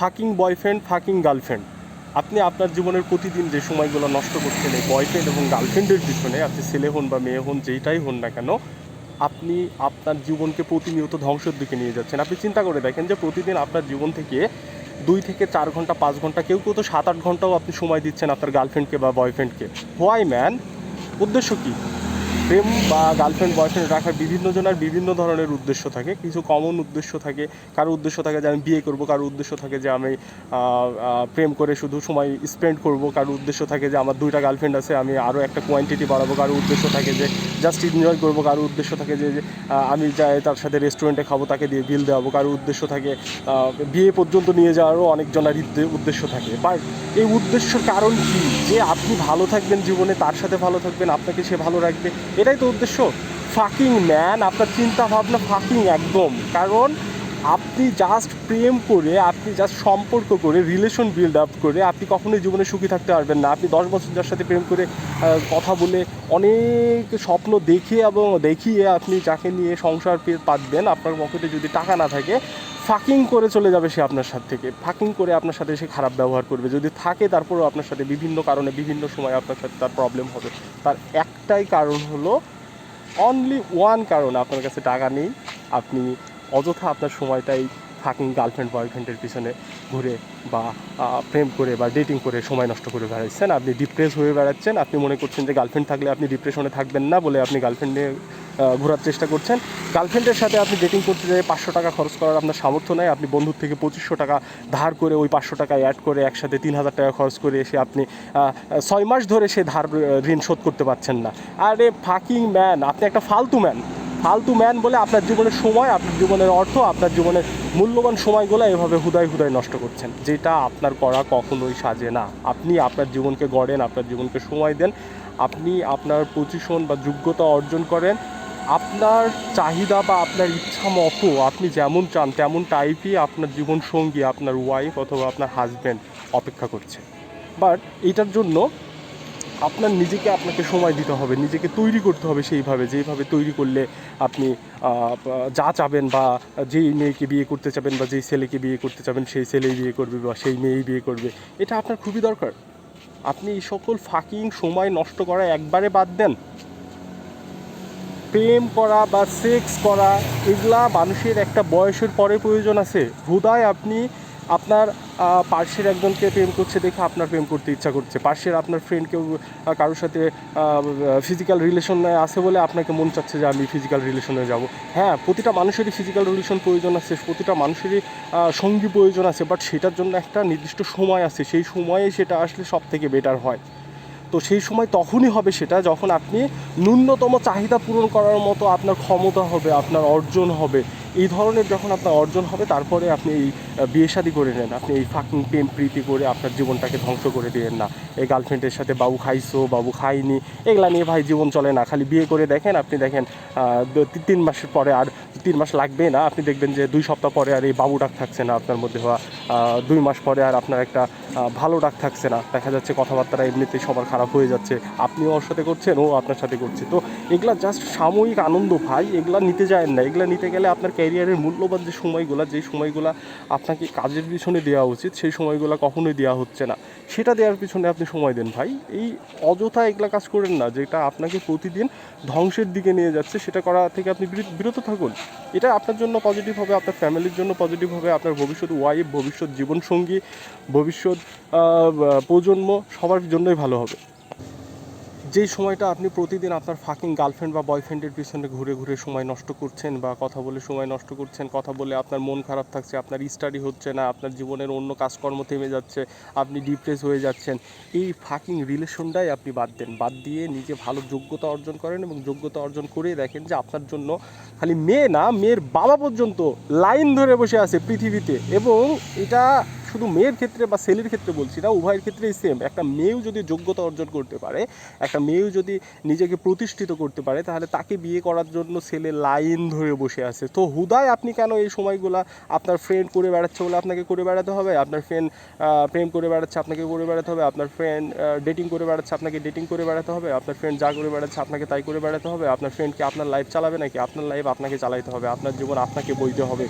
Fucking boyfriend, fucking girlfriend. আপনি আপনার জীবনের প্রতিদিন যে সময়গুলো নষ্ট করছেন, এই বয়ফ্রেন্ড এবং গার্লফ্রেন্ডের পিছনে, আপনি ছেলে হন বা মেয়ে হন, যেইটাই হন না কেন, আপনি আপনার জীবনকে প্রতিনিয়ত ধ্বংসের দিকে নিয়ে যাচ্ছেন। আপনি চিন্তা করে দেখেন যে প্রতিদিন আপনার জীবন থেকে দুই থেকে চার ঘণ্টা, পাঁচ ঘণ্টা, কেউ কেউ তো সাত আট ঘন্টাও আপনি সময় দিচ্ছেন আপনার গার্লফ্রেন্ডকে বা বয়ফ্রেন্ডকে। Why man? উদ্দেশ্য কী? প্রেম বা গার্লফ্রেন্ড বয়ফ্রেন্ড রাখার বিভিন্ন জনের বিভিন্ন ধরনের উদ্দেশ্য থাকে। কিছু কমন উদ্দেশ্য থাকে। কারও উদ্দেশ্য থাকে যে আমি বিয়ে করব? কারও উদ্দেশ্য থাকে যে আমি প্রেম করে শুধু সময় স্পেন্ড করব? কারও উদ্দেশ্য থাকে যে আমার দুইটা গার্লফ্রেন্ড আছে, আমি আরও একটা কোয়ান্টিটি বাড়াবো? কারও উদ্দেশ্য থাকে যে জাস্ট এনজয় করব? কারও উদ্দেশ্য থাকে যে আমি যাই, তার সাথে রেস্টুরেন্টে খাব, তাকে দিয়ে বিল দেওয়াবো? কারও উদ্দেশ্য থাকে বিয়ে পর্যন্ত নিয়ে যাওয়ারও অনেকজনের উদ্দেশ্য থাকে। বাট এই উদ্দেশ্যর কারণ কি? যে আপনি ভালো থাকবেন জীবনে, তার সাথে ভালো থাকবেন, আপনাকে সে ভালো রাখবে এটাই তো উদ্দেশ্য। ফাকিং ম্যান আপনার চিন্তা ভাবনা ফাকিং একদম। কারণ আপনি জাস্ট প্রেম করে, আপনি জাস্ট সম্পর্ক করে রিলেশন বিল্ড আপ করে, আপনি কখনোই জীবনে সুখী থাকতে পারবেন না। আপনি দশ বছর যার সাথে প্রেম করে কথা বলে অনেক স্বপ্ন দেখিয়ে এবং দেখিয়ে আপনি যাকে নিয়ে সংসার পেয়ে পাতবেন, আপনার পকেটে যদি টাকা না থাকে ফাকিং করে চলে যাবে সে আপনার সাথে থেকে। ফাকিং করে আপনার সাথে সে খারাপ ব্যবহার করবে। যদি থাকে তারপরেও আপনার সাথে বিভিন্ন কারণে, বিভিন্ন সময় আপনার সাথে তার প্রবলেম হবে। তার একটাই কারণ হলো অনলি ওয়ান কারণ আপনার কাছে টাকা নেই। আপনি অযথা আপনার সময়টাই ফাকিং গার্লফ্রেন্ড বয়ফ্রেন্ডের পিছনে ঘুরে বা প্রেম করে বা ডেটিং করে সময় নষ্ট করে বেড়াচ্ছেন। আপনি ডিপ্রেস হয়ে বেড়াচ্ছেন। আপনি মনে করছেন যে গার্লফ্রেন্ড থাকলে আপনি ডিপ্রেশনে থাকবেন না বলে আপনি গার্লফ্রেন্ড নিয়ে ঘোরার চেষ্টা করছেন। গার্লফ্রেন্ডের সাথে আপনি ডেটিং করতে যেয়ে পাঁচশো টাকা খরচ করার আপনার সামর্থ্য নেই। আপনি বন্ধুর থেকে পঁচিশশো টাকা ধার করে ওই পাঁচশো টাকা অ্যাড করে একসাথে তিন হাজার টাকা খরচ করে এসে আপনি ছয় মাস ধরে সে ধার, ঋণ শোধ করতে পারছেন না। আরে ফাকিং ম্যান আপনি একটা ফালতু ম্যান ফালতু ম্যান বলে আপনার জীবনের সময়, আপনার জীবনের অর্থ, আপনার জীবনের মূল্যবান সময়গুলো এভাবে হুদায় হুদায় নষ্ট করছেন। যেটা আপনার করা কখনোই সাজে না। আপনি আপনার জীবনকে গড়েন, আপনার জীবনকে সময় দেন, আপনি আপনার পজিশন বা যোগ্যতা অর্জন করেন। আপনার চাহিদা বা আপনার ইচ্ছা মতো আপনি যেমন চান, তেমন টাইপই আপনার জীবন সঙ্গী আপনার ওয়াইফ অথবা আপনার হাজব্যান্ড অপেক্ষা করছে। বাট এটার জন্য আপনার নিজেকে আপনাকে সময় দিতে হবে, নিজেকে তৈরি করতে হবে সেইভাবে যেইভাবে তৈরি করলে আপনি যা চাবেন বা যেই মেয়েকে বিয়ে করতে চাবেন বা যেই ছেলেকে বিয়ে করতে চাবেন, সেই ছেলেই বিয়ে করবে বা সেই মেয়েই বিয়ে করবে, এটা আপনার খুবই দরকার। আপনি এই সকল ফাঁকিং সময় নষ্ট করা একবারে বাদ দেন। প্রেম করা বা সেক্স করা, এগুলা মানুষের একটা বয়সের পরে প্রয়োজন আছে। হুদায় আপনি আপনার পার্শ্বের একজনকে প্রেম করছে দেখে আপনার প্রেম করতে ইচ্ছা করছে। পার্শ্বের আপনার ফ্রেন্ড কেউ কারোর সাথে ফিজিক্যাল রিলেশনে আছে বলে আপনাকে মন চাচ্ছে যে আমি ফিজিক্যাল রিলেশনে যাব। হ্যাঁ প্রতিটা মানুষেরই ফিজিক্যাল রিলেশন প্রয়োজন আছে, প্রতিটা মানুষেরই সঙ্গী প্রয়োজন আছে বাট সেটার জন্য একটা নির্দিষ্ট সময় আছে। সেই সময়ে সেটা আসলে সব থেকে বেটার হয়। তো সেই সময় তখনই হবে সেটা যখন আপনি ন্যূনতম চাহিদা পূরণ করার মতো আপনার ক্ষমতা হবে আপনার অর্জন হবে। এই ধরনের যখন আপনার অর্জন হবে তারপরে আপনি এই বিয়ে শাদী করে নেন। আপনি এই ফাঁকিং প্রেম প্রীতি করে আপনার জীবনটাকে ধ্বংস করে দিয়েন না। এই গার্লফ্রেন্ডের সাথে বাবু খাইছো বাবু খাইনি এগুলা নিয়ে ভাই জীবন চলে না। খালি বিয়ে করে দেখেন আপনি দেখেন তিন মাসের পরে আর তিন মাস লাগবে না। আপনি দেখবেন যে দুই সপ্তাহ পরে আর এই বাবু ডাক থাকছে না আপনার মধ্যে আহ, দুই মাস পরে আর আপনার একটা ভালো ডাক থাকছে না। দেখা যাচ্ছে কথাবার্তা এমনিতেই সবার খারাপ হয়ে যাচ্ছে। আপনিও ওর সাথে করছেন, ও আপনার সাথে করছে। তো এগুলা জাস্ট সাময়িক আনন্দ ভাই, এগুলা নিতে যায় না। এগুলা নিতে গেলে আপনার ক্যারিয়ারের মূল্যবান যে সময়গুলো যে সময়গুলো আপনাকে কাজের পিছনে দেওয়া উচিত, সেই সময়গুলো কখনোই দেওয়া হচ্ছে না। সেটা দেওয়ার পিছনে আপনি সময় দেন ভাই। এই অযথা এগুলা কাজ করেন না, যেটা আপনাকে প্রতিদিন ধ্বংসের দিকে নিয়ে যাচ্ছে, সেটা করা থেকে আপনি বিরত- থাকুন। এটা আপনার জন্য পজিটিভ হবে, আপনার ফ্যামিলির জন্য পজিটিভ হবে, আপনার ভবিষ্যৎ ওয়াইফ ভবিষ্যৎ জীবনসঙ্গী, ভবিষ্যৎ প্রজন্ম সবার জন্যই ভালো হবে। যেই সময়টা আপনি প্রতিদিন আপনার ফাকিং গার্লফ্রেন্ড বা বয়ফ্রেন্ডের পিছনে ঘুরে ঘুরে সময় নষ্ট করছেন বা কথা বলে সময় নষ্ট করছেন, কথা বলে আপনার মন খারাপ থাকছে, আপনার স্টাডি হচ্ছে না, আপনার জীবনের অন্য কাজকর্ম থেমে যাচ্ছে, আপনি ডিপ্রেস হয়ে যাচ্ছেন, এই ফাকিং রিলেশনটাই আপনি বাদ দেন। বাদ দিয়ে নিজে ভালো যোগ্যতা অর্জন করেন এবং যোগ্যতা অর্জন করে দেখেন যে আপনার জন্য খালি মেয়ে না, মেয়ের বাবা পর্যন্ত লাইন ধরে বসে আছে পৃথিবীতে। এবং এটা শুধু মেয়ের ক্ষেত্রে বা ছেলের ক্ষেত্রে বলছি না, উভয়ের ক্ষেত্রেই সেম একটা মেয়েও যদি যোগ্যতা অর্জন করতে পারে, একটা মেয়েও যদি নিজেকে প্রতিষ্ঠিত করতে পারে, তাহলে তাকে বিয়ে করার জন্য ছেলে লাইন ধরে বসে আছে। তো হুদায় আপনি কেন এই সময়গুলা আপনার ফ্রেন্ড করে বেড়াচ্ছে বলে আপনাকে করে বেড়াতে হবে? আপনার ফ্রেন্ড প্রেম করে বেড়াচ্ছে আপনাকে করে বেড়াতে হবে? আপনার ফ্রেন্ড ডেটিং করে বেড়াচ্ছে আপনাকে ডেটিং করে বেড়াতে হবে? আপনার ফ্রেন্ড যা করে বেড়াচ্ছে আপনাকে তাই করে বেড়াতে হবে? আপনার ফ্রেন্ডকে আপনার লাইফ চালাবে নাকি আপনার লাইফ আপনাকে চালাইতে হবে? আপনার জীবন আপনাকে বইতে হবে।